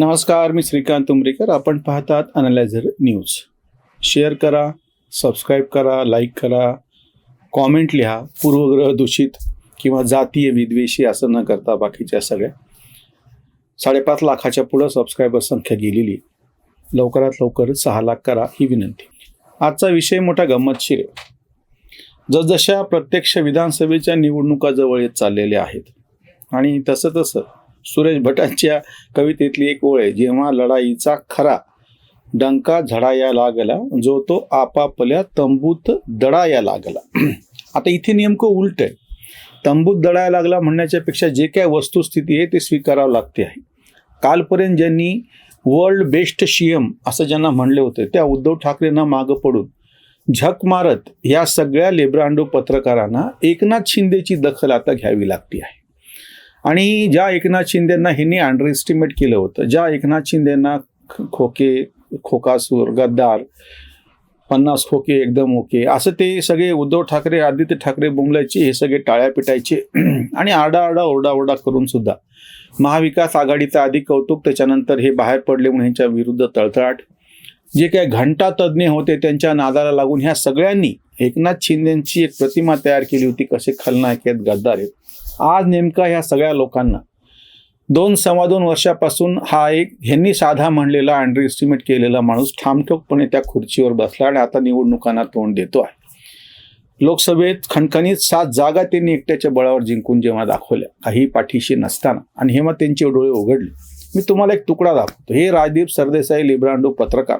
नमस्कार मी श्रीकांत उमरेकर. आपण पाहतात अनालायझर न्यूज शेअर करा सबस्क्राईब करा लाईक करा कॉमेंट लिहा पूर्वग्रह दूषित किंवा जातीय विद्वेषी असं न करता बाकीच्या सगळ्या. साडेपाच लाखाच्या पुढं सबस्क्रायबर संख्या गेलेली. लवकरात लवकर सहा लाख करा ही विनंती. आजचा विषय मोठा गंमतशीर आहे. जसजशा प्रत्यक्ष विधानसभेच्या निवडणुका जवळ येत चाललेल्या आहेत आणि तसं तसं सुरेश भटांच्या कवितेतली एक ओळ आहे जेव्हा लढाईचा खरा डंका झडाया लागला जो तो आपापल्या तंबूत दडाया लागला. आता इथे नेमकं उलट आहे. तंबूत दडाया लागला म्हणण्याच्या पेक्षा जे काय वस्तुस्थिती आहे ते स्वीकारावं लागते आहे. कालपर्यंत ज्यांनी वर्ल्ड बेस्ट सीएम असं ज्यांना म्हणले होते त्या उद्धव ठाकरेंना मागं पडून झक मारत या सगळ्या लेब्रांडो पत्रकारांना एकनाथ शिंदेची दखल आता घ्यावी लागते आहे. आणि ज्या एकनाथ शिंदेंना ह्यांनी अंडर एस्टिमेट केलं होतं ज्या एकनाथ शिंदेंना ख- खोके खोकासूर गद्दार पन्नास खोके एकदम ओके असं ते सगळे उद्धव ठाकरे आदित्य ठाकरे बोंबलायचे हे सगळे टाळ्या पिटायचे. आणि आरडाआरडा ओरडाओरडा करून सुद्धा महाविकास आघाडीचं आधी कौतुक त्याच्यानंतर हे बाहेर पडले म्हणून ह्यांच्या विरुद्ध तळतळाट. जे काही घंटा तज्ज्ञ होते त्यांच्या नादाला लागून ह्या सगळ्यांनी एकनाथ शिंदेची एक प्रतिमा तयार केली होती कसे खलनायक आहेत गद्दार आहेत. आज नेमका ह्या सगळ्या लोकांना दोन सव्वा दोन वर्षापासून हा एक ह्यांनी साधा म्हणलेला अंडर एस्टिमेट केलेला माणूस ठामठोकपणे त्या खुर्चीवर बसला आणि आता निवडणुकांना तोंड देतो आहे. लोकसभेत खणखणीत सात जागा त्यांनी एकट्याच्या बळावर जिंकून जेव्हा दाखवल्या काही पाठीशी नसताना. आणि हेव्हा त्यांचे डोळे उघडले. मी तुम्हाला एक तुकडा दाखवतो. हे राजदीप सरदेसाई लिब्रांडो पत्रकार.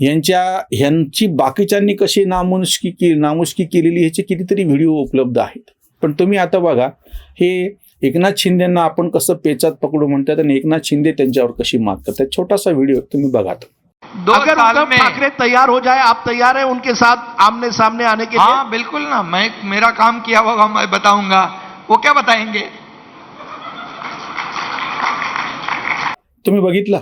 यांच्या ह्यांची बाकीच्यांनी कशी नामुष्की की नामुष्की केलेली ह्याचे कितीतरी व्हिडिओ उपलब्ध आहेत. पण तुम्ही आता बघा हे एकनाथ शिंदेना आपण कसं पेचात पकडू म्हणतात आणि एकनाथ शिंदे त्यांच्यावर कशी मात करतात छोटासा व्हिडिओ तुम्ही बघा. दो अगर उद्धव ठाकरे तैयार हो जाए आप तैयार हैं उनके साथ आमने सामने आने के लिए? हाँ बिल्कुल ना मैं मेरा काम किया होगा मैं बताऊंगा। वो क्या बताएंगे? तुम्ही बघितला?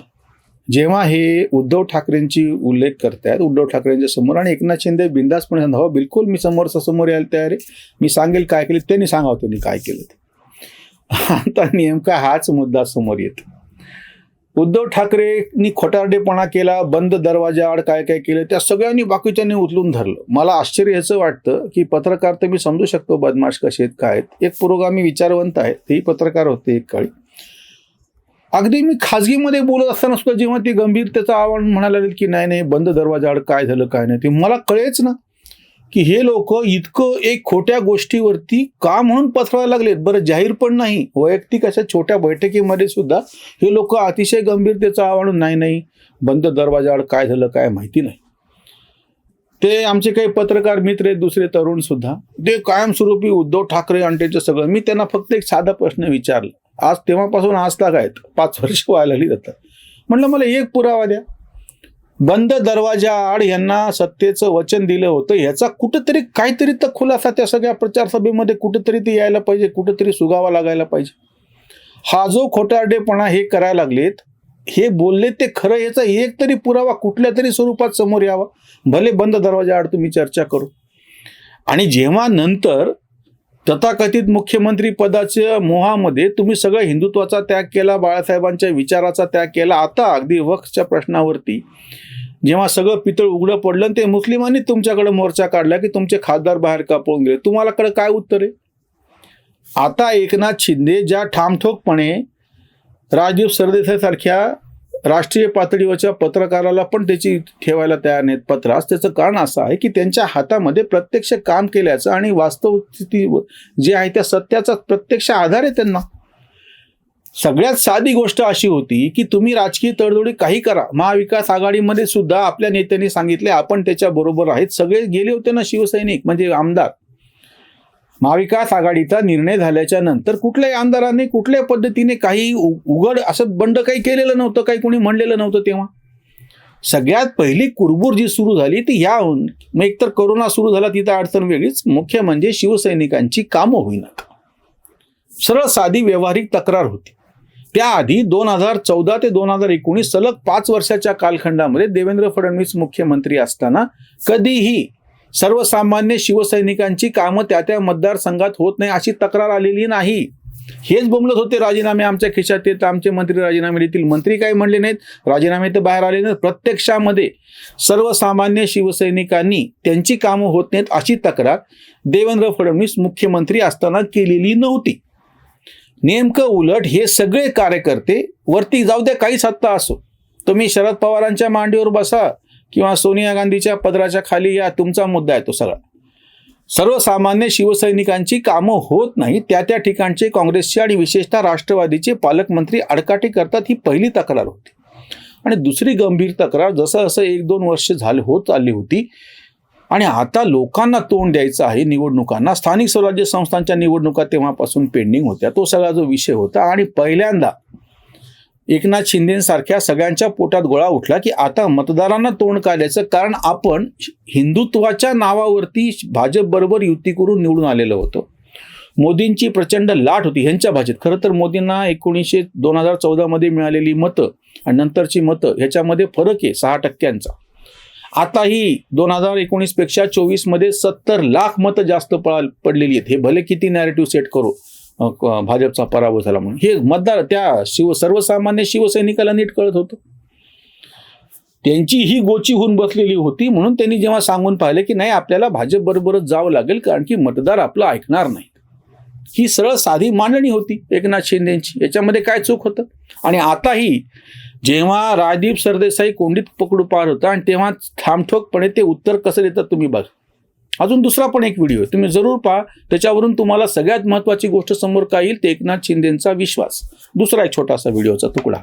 जेव्हा हे उद्धव ठाकरेंची उल्लेख करतायत उद्धव ठाकरेंच्या समोर आणि एकनाथ शिंदे बिंदासपणे सांगतात हो बिलकुल मी समोरचा समोर यायला तयार आहे. मी सांगेल काय केलं त्यांनी सांगावं त्यांनी काय केलं ते. आता नेमका हाच मुद्दा समोर येतो. उद्धव ठाकरेंनी खोटारडेपणा केला बंद दरवाजाआड काय काय केलं त्या सगळ्यांनी बाकीच्यांनी उचलून धरलं. मला आश्चर्य याचं वाटतं की पत्रकार तर मी समजू शकतो बदमाश कसे आहेत काय आहेत. एक पुरोगामी विचारवंत आहेत तेही पत्रकार होते एक काळी. अगदी मी खाजगीमध्ये बोलत असताना सुद्धा जेव्हा ते गंभीरतेचं आव्हान म्हणायला लागेल की नाही नाही बंद दरवाजाआड काय झालं काय नाही ते मला कळेच ना. की हे लोक इतकं एक खोट्या गोष्टीवरती का म्हणून पसरायला लागलेत? बरं जाहीर पण नाही. वैयक्तिक अशा छोट्या बैठकीमध्ये सुद्धा हे लोक अतिशय गंभीरतेचं आव्हान नाही नाही बंद दरवाजाआड काय झालं काय माहिती नाही. ते आमचे काही पत्रकार मित्र आहेत दुसरे तरुण सुद्धा. ते कायमस्वरूपी उद्धव ठाकरे आणि त्याचं सगळं. मी त्यांना फक्त एक साधा प्रश्न विचारला. आज तेव्हापासून आज तक आहेत. पाच वर्ष व्हायला लागली जातात म्हटलं मला एक पुरावा द्या. बंद दरवाजा आड यांना सत्तेचं वचन दिलं होतं. ह्याचा कुठंतरी काहीतरी तर खुलासा त्या सगळ्या प्रचारसभेमध्ये कुठंतरी ते यायला पाहिजे कुठंतरी सुगावा लागायला पाहिजे. हा जो खोटारडेपणा हे करायला लागलेत हे बोलले ते खरं याचा एक तरी पुरावा कुठल्या तरी स्वरूपात समोर यावा. भले बंद दरवाजा आड तुम्ही चर्चा करू. आणि जेव्हा नंतर तथाकथित मुख्यमंत्री पदाच्या मोहामध्ये तुम्ही सगळं हिंदुत्वाचा त्याग केला बाळासाहेबांच्या विचाराचा त्याग केला. आता अगदी वक्सच्या प्रश्नावरती जेव्हा सगळं पितळ उघडं पडलं आणि ते मुस्लिमांनी तुमच्याकडे मोर्चा काढला की तुमचे खासदार बाहेर का पळून गेले. तुम्हालाकडे काय उत्तर आहे? आता एकनाथ शिंदे ज्या ठामठोकपणे राजीव सरदेसाईसारख्या राष्ट्रीय पातळीवरच्या पत्रकाराला पण त्याची ठेवायला तयार नाहीत. पत्रास त्याचं कारण असं आहे की त्यांच्या हातामध्ये प्रत्यक्ष काम केल्याचं आणि वास्तवस्थिती जे आहे त्या सत्याचा प्रत्यक्ष आधार आहे त्यांना. सगळ्यात साधी गोष्ट अशी होती की तुम्ही राजकीय तडजोडी काही करा. महाविकास आघाडीमध्ये सुद्धा आपल्या नेत्यांनी सांगितले आपण त्याच्या बरोबर आहेत. सगळे गेले होते ना शिवसैनिक म्हणजे आमदार. महाविकास आघाडीचा निर्णय झाल्याच्यानंतर कुठल्याही आमदारांनी कुठल्या पद्धतीने काही उ- उघड असं बंड काही केलेलं नव्हतं काही कोणी म्हणलेलं नव्हतं तेव्हा. सगळ्यात पहिली कुरबूर जी सुरू झाली ती या मग एकतर करोना सुरू झाला तिथं अडचण वेगळीच मुख्य म्हणजे शिवसैनिकांची कामं होईनात सरळ साधी व्यावहारिक तक्रार होती. त्याआधी दोन हजार चौदा ते दोन हजार एकोणीस सलग पाच वर्षाच्या कालखंडामध्ये देवेंद्र फडणवीस मुख्यमंत्री असताना कधीही सर्वसामान्य शिवसैनिकांची कामं त्या त्या मतदारसंघात होत नाही अशी तक्रार आलेली नाही. हेच बोंबलत होते राजीनामे आमच्या खिशात येत आमचे मंत्री राजीनामे देतील. मंत्री काही म्हणले नाहीत राजीनामे तर बाहेर आले नाहीत. प्रत्यक्षामध्ये सर्वसामान्य शिवसैनिकांनी त्यांची कामं होत नाहीत अशी तक्रार देवेंद्र फडणवीस मुख्यमंत्री असताना केलेली नव्हती. नेमकं उलट हे सगळे कार्यकर्ते वरती जाऊ द्या काही सत्ता असो. तुम्ही शरद पवारांच्या मांडीवर बसा किंवा सोनिया गांधीच्या पदराच्या खाली या तुमचा मुद्दा आहे तो सगळा. सर्वसामान्य शिवसैनिकांची कामं होत नाही त्या त्या ठिकाणचे काँग्रेसचे आणि विशेषतः राष्ट्रवादीचे पालकमंत्री आडकाठी करतात ही पहिली तक्रार होती. आणि दुसरी गंभीर तक्रार जसं जसं एक दोन वर्ष झाले होत आली होती आणि आता लोकांना तोंड द्यायचं आहे निवडणुकांना. स्थानिक स्वराज्य संस्थांच्या निवडणुका तेव्हापासून पेंडिंग होत्या. तो सगळा जो विषय होता आणि पहिल्यांदा एकनाथ शिंदेसारख्या सगळ्यांच्या पोटात गोळा उठला की आता मतदारांना तोंड काढायचं कारण आपण हिंदुत्वाच्या नावावरती भाजपबरोबर युती करून निवडून आलेलो होतो. मोदींची प्रचंड लाट होती ह्यांच्या भाषेत. खरं तर मोदींना एकोणीसशे दोन हजार चौदामध्ये मिळालेली मतं आणि नंतरची मतं ह्याच्यामध्ये फरक आहे सहा टक्क्यांचा. आताही दोन हजार एकोणीसपेक्षा चोवीसमध्ये सत्तर लाख मतं जास्त पळा पडलेली आहेत. हे भले किती नॅरेटिव्ह सेट करू भाजपचा पराभव झाला म्हणून. हे मतदार त्या शिव सर्वसामान्य शिवसैनिकाला नीट कळत होतं. त्यांची ही गोची होऊन बसलेली होती म्हणून त्यांनी जेव्हा सांगून पाहिले की नाही आपल्याला भाजप बरोबरच जावं लागेल कारण की मतदार आपलं ऐकणार नाही ही सरळ साधी मांडणी होती एकनाथ शिंदेची. याच्यामध्ये काय चूक होतं? आणि आताही जेव्हा राजदीप सरदेसाई कोंडीत पकडू पार होता आणि तेव्हा थांबठोकपणे ते उत्तर कसं देतात तुम्ही बघा. अजून दुसरा पण एक व्हिडिओ आहे. तुम्ही ज़रूर पहा. त्याच्यावरून तुम्हाला सगळ्यात महत्वाची गोष्ट समोर काय येईल ते एकनाथ शिंदेचा विश्वास. दुसरा एक छोटासा व्हिडिओचा तुकडा.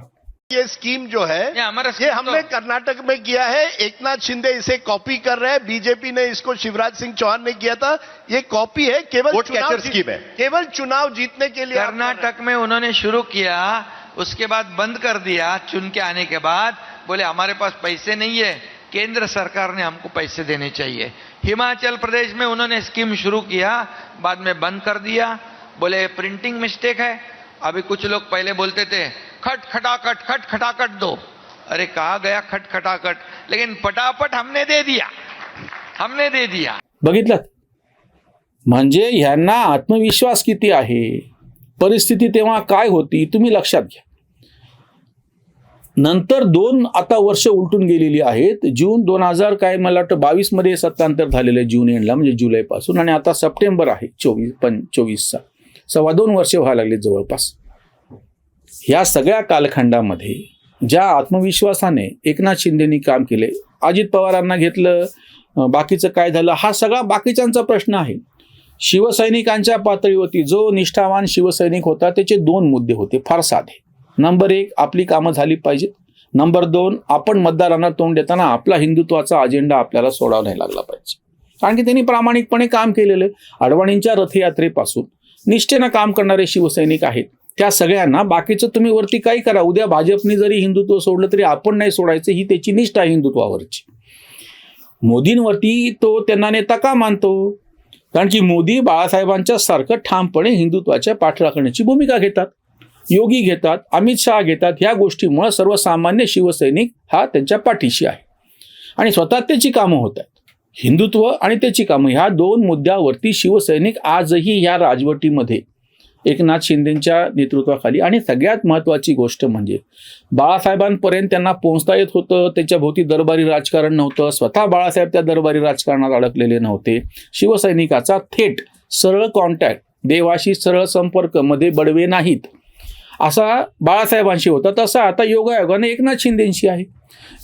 ये स्कीम जो है ये scheme हमने तो- कर्नाटक में किया है. एकनाथ शिंदे इसे कॉपी कर रहे हैं. बीजेपी ने इसको शिवराज सिंह चौहान ने किया था. ये कॉपी है. केवल चुनाव स्कीम है। केवल चुनाव जीतने के लिए। कर्नाटक में उन्होंने शुरू किया उसके बाद बंद कर दिया चुन के आने के बाद। बोले हमारे पास पैसे नहीं है. केंद्र सरकार ने हमको पैसे देने चाहिए. हिमाचल प्रदेश में उन्होंने स्कीम शुरू किया, बाद में बंद कर दिया। बोले, प्रिंटिंग मिस्टेक है। अभी कुछ लोग पहले बोलते थे, खट खटाखट खट खटाखट दो। अरे, कहा गया खट खटाखट? लेकिन पटापट हमने दे दिया। हमने दे दिया। ह्यांना आत्मविश्वास किती आहे? परिस्थिती तेव्हा काय होती? तुम्ही लक्षात घ्या. नंतर दोन आता वर्ष उलटून गेलेली आहेत. जून दोन हजार काय मला वाटतं बावीसमध्ये सत्तांतर झालेलं आहे जून एंडला म्हणजे जुलैपासून आणि आता सप्टेंबर आहे चोवीस पण चोवीसचा. सव्वा दोन वर्ष व्हायला लागले जवळपास. ह्या सगळ्या कालखंडामध्ये ज्या आत्मविश्वासाने एकनाथ शिंदेनी काम केले अजित पवारांना घेतलं बाकीचं काय झालं हा सगळा बाकीच्यांचा प्रश्न आहे. शिवसैनिकांच्या पातळीवरती जो निष्ठावान शिवसैनिक होता त्याचे दोन मुद्दे होते फार साधे. नंबर एक आपली कामं झाली पाहिजेत. नंबर दोन आपण मतदारांना तोंड देताना आपला हिंदुत्वाचा अजेंडा आपल्याला सोडावा नाही लागला पाहिजे. कारण की त्यांनी प्रामाणिकपणे काम केलेलं आहे. अडवाणींच्या रथयात्रेपासून निष्ठेनं काम करणारे शिवसैनिक आहेत. त्या सगळ्यांना बाकीचं तुम्ही वरती काही करा. उद्या भाजपने जरी हिंदुत्व सोडलं तरी आपण नाही सोडायचं. ही त्याची निष्ठा आहे हिंदुत्वावरची. मोदींवरती तो त्यांना नेता का मानतो? कारण की मोदी बाळासाहेबांच्या सारखं ठामपणे हिंदुत्वाच्या पाठराखण्याची भूमिका घेतात. योगी घेतात अमित शहा घेतात ह्या गोष्टीमुळं सर्वसामान्य शिवसैनिक हा त्यांच्या पाठीशी आहे. आणि स्वतः त्याची कामं होत आहेत. हिंदुत्व आणि त्याची कामं ह्या दोन मुद्द्यावरती शिवसैनिक आजही ह्या राजवटीमध्ये एकनाथ शिंदेच्या नेतृत्वाखाली. आणि सगळ्यात महत्त्वाची गोष्ट म्हणजे बाळासाहेबांपर्यंत त्यांना पोहोचता येत होतं त्याच्या भोवती दरबारी राजकारण नव्हतं स्वतः बाळासाहेब त्या दरबारी राजकारणात अडकलेले नव्हते. शिवसैनिकाचा थेट सरळ कॉन्टॅक्ट देवाशी सरळ संपर्कमध्ये बडवे नाहीत. असा बाळासाहेबांशी होता तसा आता योगायोगाने एकनाथ शिंदेशी आहे.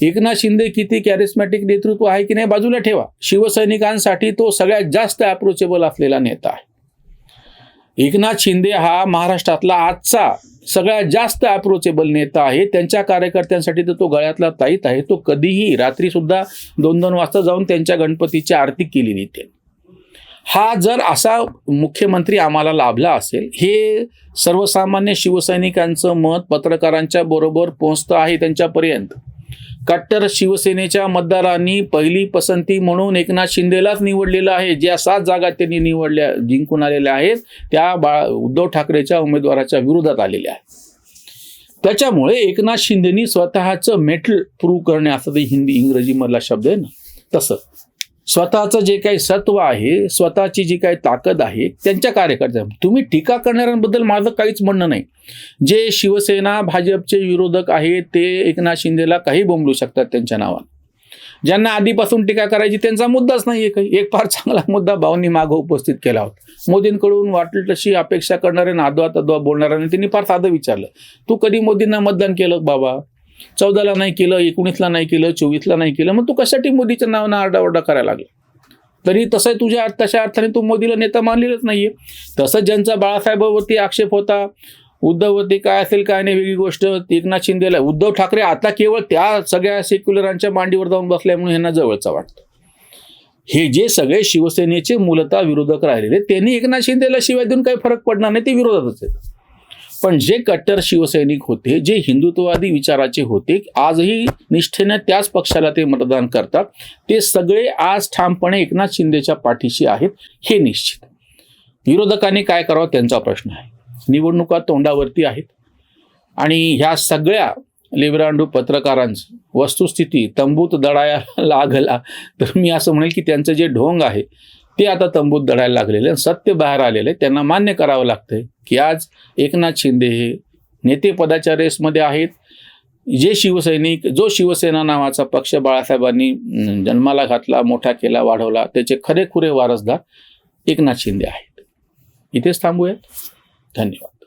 एकनाथ शिंदे किती कॅरिस्मॅटिक नेतृत्व आहे की नाही बाजूला ठेवा. शिवसैनिकांसाठी तो सगळ्यात जास्त अप्रोचेबल असलेला नेता आहे. एकनाथ शिंदे हा महाराष्ट्रातला आजचा सगळ्यात जास्त अप्रोचेबल नेता आहे. त्यांच्या कार्यकर्त्यांसाठी तर तो गळ्यातला ताईत आहे. तो कधीही रात्री सुद्धा दोन दोन वाजता जाऊन त्यांच्या गणपतीची आरती केलेली त्यांनी हा जर असा मुख्यमंत्री आम्हाला लाभला असेल हे सर्वसामान्य शिवसैनिकांचं मत पत्रकारांच्या बरोबर पोहोचतं आहे त्यांच्यापर्यंत. कट्टर शिवसेनेच्या मतदारांनी पहिली पसंती म्हणून एकनाथ शिंदेलाच निवडलेलं आहे. ज्या सात जागा त्यांनी निवडल्या जिंकून आलेल्या आहेत त्या बा उद्धव ठाकरेच्या उमेदवाराच्या विरोधात आलेल्या आहेत. त्याच्यामुळे एकनाथ शिंदेनी स्वतःचं मेटल प्रूव्ह करणे असं ते हिंदी इंग्रजीमधला शब्द आहे ना तसं. स्वतःचं जे काही सत्व आहे स्वतःची जी काही ताकद आहे त्यांच्या कार्यकर्त्या. तुम्ही टीका करणाऱ्यांबद्दल माझं काहीच म्हणणं नाही. जे शिवसेना भाजपचे विरोधक आहेत ते एकनाथ शिंदेला काही बोंबलू शकतात त्यांच्या नावानं ज्यांना आधीपासून टीका करायची त्यांचा मुद्दाच नाही आहे काही. एक फार चांगला मुद्दा भाऊंनी मागं उपस्थित केला होता. मोदींकडून वाटेल तशी अपेक्षा करणारे नादवा तद्वा बोलणाऱ्यांनी त्यांनी फार साधं विचारलं. तू कधी मोदींना मतदान केलं बाबा? चौदाला नाही केलं एकोणीसला नाही केलं चोवीसला नाही केलं मग तू कशासाठी मोदीच्या नावानं आरडाओरडा करायला लागला? तरी तसं तुझ्या तशा अर्थाने तू मोदीला नेता मानलेलंच नाहीये. तसं ज्यांचा बाळासाहेबावरती आक्षेप होता उद्धववरती काय असेल काय नाही वेगळी गोष्ट एकनाथ शिंदेला उद्धव ठाकरे आता केवळ त्या सगळ्या सेक्युलरांच्या मांडीवर जाऊन बसल्या म्हणून यांना जवळचं वाटतं. हे जे सगळे शिवसेनेचे मूलतः विरोधक राहिलेले त्यांनी एकनाथ शिंदेला शिवाय देऊन काही फरक पडणार नाही ते विरोधातच आहेत. पण जे कट्टर शिवसैनिक होते जे हिंदुत्ववादी विचाराचे होते आजही निष्ठेने त्याच पक्षाला ते मतदान करतात. ते सगळे आज ठामपणे एकनाथ शिंदेच्या पाठीशी आहेत हे निश्चित. विरोधकांनी काय करावं त्यांचा प्रश्न आहे. निवडणुका तोंडावरती आहेत. आणि ह्या सगळ्या लिब्रांडू पत्रकारांचं वस्तुस्थिती तंबूत दडाया लागला तर मी असं म्हणेल की त्यांचं जे ढोंग आहे ते आता तंबूत दडायला लागलेले सत्य बाहेर आलेलं आहे त्यांना मान्य करावं लागतंय. की आज एकनाथ शिंदे हे नेतेपदाच्या रेसमध्ये आहेत. जे शिवसैनिक जो शिवसेना नावाचा पक्ष बाळासाहेबांनी जन्माला घातला मोठा केला वाढवला त्याचे खरेखुरे वारसदार एकनाथ शिंदे आहेत. इथेच थांबूयात. धन्यवाद.